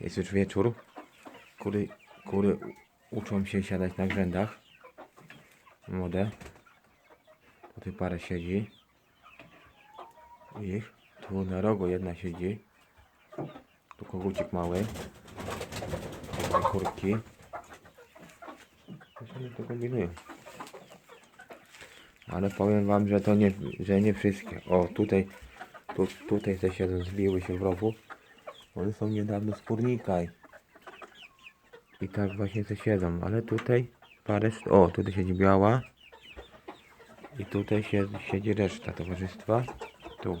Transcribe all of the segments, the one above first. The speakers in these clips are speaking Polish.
Jest już wieczór. Kury, kury uczą się siadać na grzędach. Młode. Tutaj parę siedzi. Ich. Tu na rogu jedna siedzi. Tu kogucik mały. Tutaj kurki. Coś oni tu kombinują. Ale powiem wam, że to nie, że nie wszystkie. O, tutaj, tu, tutaj te siedzą, zbiły się w rowu. One są niedawno z kurnika. i- tak właśnie te siedzą, ale tutaj parę, o, tutaj siedzi biała. I tutaj siedzi, reszta towarzystwa. Tu.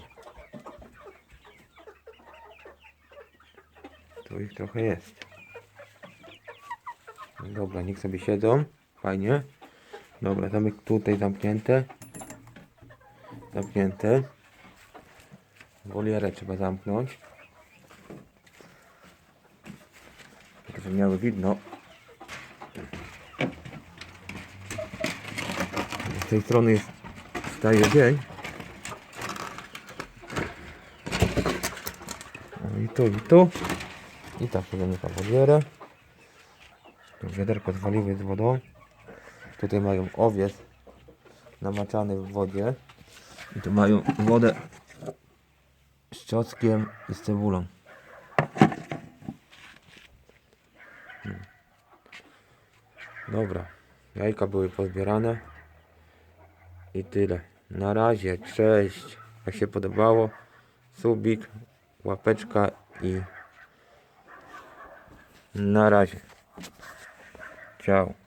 Tu ich trochę jest. No Dobra, niech sobie siedzą. Fajnie. Dobra, zamek tutaj zamknięte. Zamknięte. Wolierę trzeba zamknąć. Żeby miały widno. Z tej strony jest wstaje dzień. O, I tu, i tu. I tak sobie zamykam wolierę. Tu wiaderko zwaliły z wodą. Tutaj mają owiec namaczany w wodzie. I tu mają wodę z czosnkiem i z cebulą. Dobra, jajka były pozbierane. I tyle. Na razie, cześć. Jak się podobało, subik, łapeczka i na razie. Ciao.